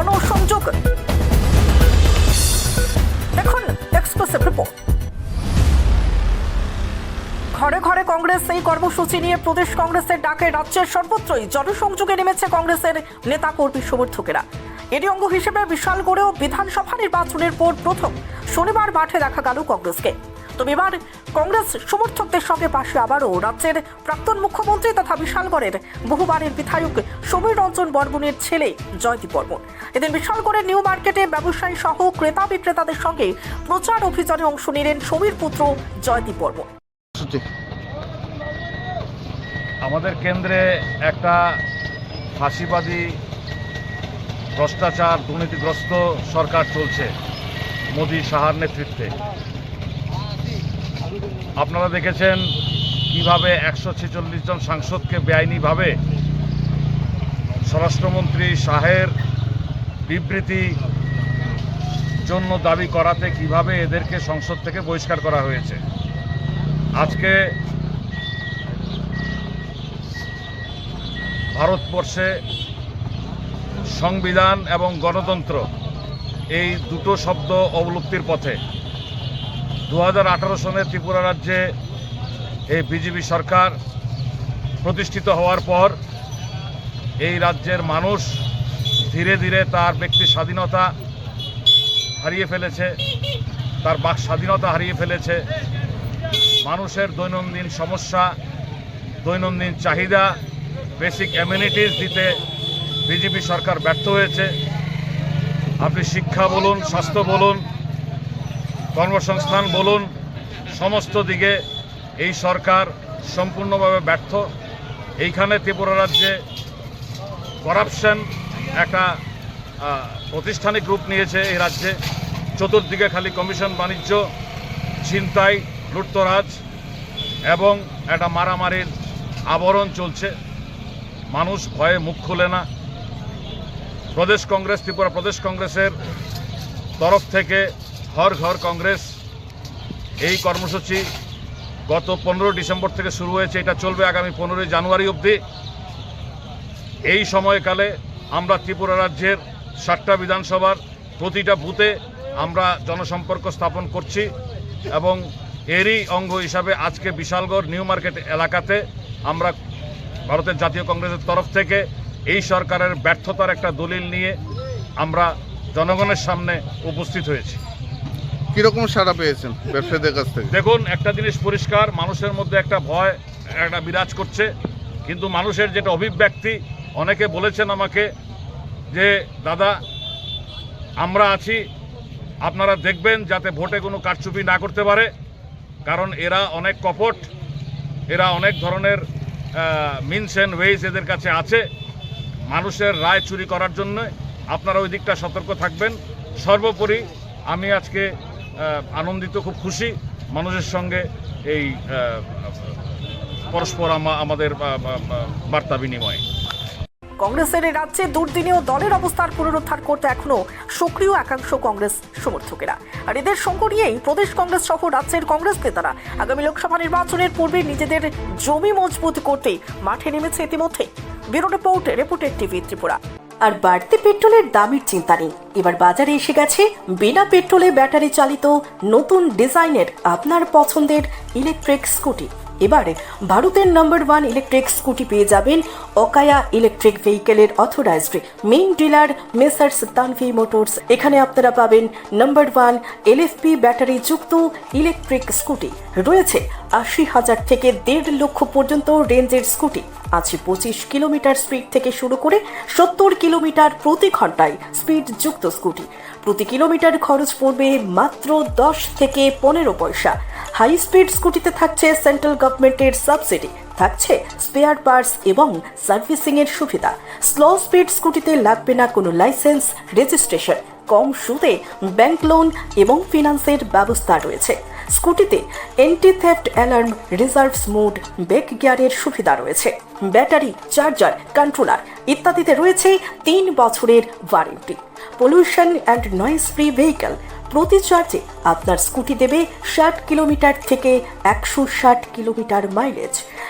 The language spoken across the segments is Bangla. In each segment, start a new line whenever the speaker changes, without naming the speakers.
জনসংযোগ দেখুন এক্সক্লুসিভ রিপোর্ট ঘরে ঘরে কংগ্রেস এই কর্মসূচি নিয়ে প্রদেশ কংগ্রেসের ডাকে রাজ্যের সর্বত্রই জনসংযোগে নেমেছে কংগ্রেসের নেতা কর্মী সমর্থকেরা। এরই অঙ্গ হিসেবে বিশাল গড়েও বিধানসভা নির্বাচনের পর প্রথম শনিবার মাঠে দেখা গেল কংগ্রেসকে। তবে এবার কংগ্রেস সমর্থকদের সঙ্গে পাশে আবারও রাজ্যের প্রাক্তন মুখ্যমন্ত্রী তথা বিশালগড়ের বহুবারের বিধায়ক সমীর রঞ্জন বর্মনের ছেলে জয়দীপ বর্মন। এদিন বিশালগড়ের নিউ মার্কেটে ব্যবসায়ী সহ ক্রেতা বিক্রেতাদের সঙ্গে প্রচার অভিযানে অংশ নিলেন সমীর পুত্র জয়দীপ বর্মন।
আমাদের কেন্দ্রে একটা ফাঁসিবাদী, ভ্রষ্টাচার, দুর্নীতিগ্রস্ত সরকার চলছে মোদী সাহার নেতৃত্বে। আপনারা দেখেছেন কীভাবে একশো ছেচল্লিশ জন সাংসদকে বেআইনিভাবে স্বরাষ্ট্রমন্ত্রী শাহের বিবৃতি জন্য দাবি করাতে কীভাবে এদেরকে সংসদ থেকে বহিষ্কার করা হয়েছে। আজকে ভারতবর্ষে সংবিধান এবং গণতন্ত্র এই দুটো শব্দ অবলুপ্তির পথে দু সনে ত্রিপুরা রাজ্যে এই বিজেপি সরকার প্রতিষ্ঠিত হওয়ার পর এই রাজ্যের মানুষ ধীরে ধীরে তার ব্যক্তি স্বাধীনতা হারিয়ে ফেলেছে, তার বাক স্বাধীনতা হারিয়ে ফেলেছে। মানুষের দৈনন্দিন সমস্যা, দৈনন্দিন চাহিদা বেসিক অ্যামিনিটিস দিতে বিজেপি সরকার ব্যর্থ হয়েছে। আপনি শিক্ষা বলুন, স্বাস্থ্য বলুন কর্মসংস্থান বলুন, সমস্ত দিকে এই সরকার সম্পূর্ণভাবে ব্যর্থ। এইখানে ত্রিপুরা রাজ্যে করাপশন একটা প্রতিষ্ঠানিক রূপ নিয়েছে এই রাজ্যে। চতুর্দিকে খালি কমিশন বাণিজ্য, ছিনতাই, লুটতরাজ এবং একটা মারামারির আবরণ চলছে। মানুষ ভয়ে মুখ খুলে না। প্রদেশ কংগ্রেস, ত্রিপুরা প্রদেশ কংগ্রেসের তরফ থেকে হর ঘর কংগ্রেস। এই কর্মসূচি গত পনেরো ডিসেম্বর থেকে শুরু হয়েছে, এটা চলবে আগামী পনেরোই জানুয়ারি অবধি। এই সময়কালে আমরা ত্রিপুরা রাজ্যের সাতটা বিধানসভার প্রতিটা বুথে আমরা জনসম্পর্ক স্থাপন করছি এবং এরই অঙ্গ হিসাবে আজকে বিশালগড় নিউ মার্কেট এলাকাতে আমরা ভারতের জাতীয় কংগ্রেসের তরফ থেকে এই সরকারের ব্যর্থতার একটা দলিল নিয়ে আমরা জনগণের সামনে উপস্থিত হয়েছি।
কীরকম সাড়া পেয়েছেন ব্যবসায়ীদের কাছ থেকে?
দেখুন, একটা জিনিস পরিষ্কার, মানুষের মধ্যে একটা ভয়, একটা বিরাজ করছে। কিন্তু মানুষের যেটা অভিব্যক্তি অনেকে বলেছেন আমাকে যে, দাদা, আমরা আছি, আপনারা দেখবেন যাতে ভোটে কোনো কারচুপি না করতে পারে, কারণ এরা অনেক কপট, এরা অনেক ধরনের মিনস অ্যান্ড ওয়েজ এদের কাছে আছে। মানুষের রায় চুরি করার জন্য আপনারা ওই দিকটা সতর্ক থাকবেন। সর্বোপরি আমি আজকে আনন্দিত, খুব খুশি মানুষের সঙ্গে এই পরস্পর আমা- আমাদের বার্তা বিনিময়।
কংগ্রেসের রাজ্যে দুর্দিনেও দলের অবস্থার পুনরুদ্ধার করতে এখনও সক্রিয় একাংশ কংগ্রেস সমর্থকেরা। আর এদের সঙ্গ নিয়েই প্রদেশ কংগ্রেস সহ রাজ্যের কংগ্রেস নেতারা আগামী লোকসভা নির্বাচনের পূর্বে নিজেদের জমি মজবুত করতে মাঠে নেমেছে ইতিমধ্যে। ব্যুরো রিপোর্ট, রিপোর্টের টিভি ত্রিপুরা। আর বাড়তি পেট্রোলের দামের চিন্তা নেই। এবার বাজারে এসে গেছে বিনা পেট্রোলে ব্যাটারি চালিত নতুন ডিজাইনের আপনার পছন্দের ইলেকট্রিক স্কুটি এবারে ভারতের নাম্বার ওয়ান ইলেকট্রিক স্কুটি পেয়ে যাবেন Okaya electric ভেহিকেলের authorised main dealer Messrs Tanvi motors এখানে আপনারা পাবেন নাম্বার ওয়ান এলএফপি ব্যাটারি যুক্ত ইলেকট্রিক স্কুটি রয়েছে আশি হাজার থেকে দেড় লক্ষ পর্যন্ত রেঞ্জের স্কুটি আছে পঁচিশ কিলোমিটার স্পিড থেকে শুরু করে সত্তর কিলোমিটার প্রতি ঘন্টায় স্পিড যুক্ত স্কুটি প্রতি কিলোমিটার খরচ পড়বে মাত্র দশ থেকে পনেরো পয়সা। হাই স্পিড স্কুটিতে থাকছে সেন্ট্রাল গভর্নমেন্টের সাবসিডি থাকছে স্পেয়ার পার্টস এবং সার্ভিসিং এর সুবিধা। স্লো স্পিড স্কুটিতে লাগবে না কোনো লাইসেন্স রেজিস্ট্রেশন কম সুদে ব্যাংক লোন এবং ফিনান্সের ব্যবস্থা রয়েছে। স্কুটিতে anti theft alarm reserves mode back গিয়ারের সুবিধা রয়েছে। ব্যাটারি চার্জার কন্ট্রোলার ইত্যাদিতে রয়েছে তিন বছরের warranty pollution and noise free vehicle প্রতি চার্জে আপনার স্কুটি দেবে ষাট কিলোমিটার থেকে একশো ষাট কিলোমিটার মাইলেজ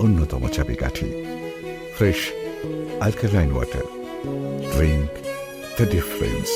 অন্যতম চাবিকাঠি fresh alkaline water drink the difference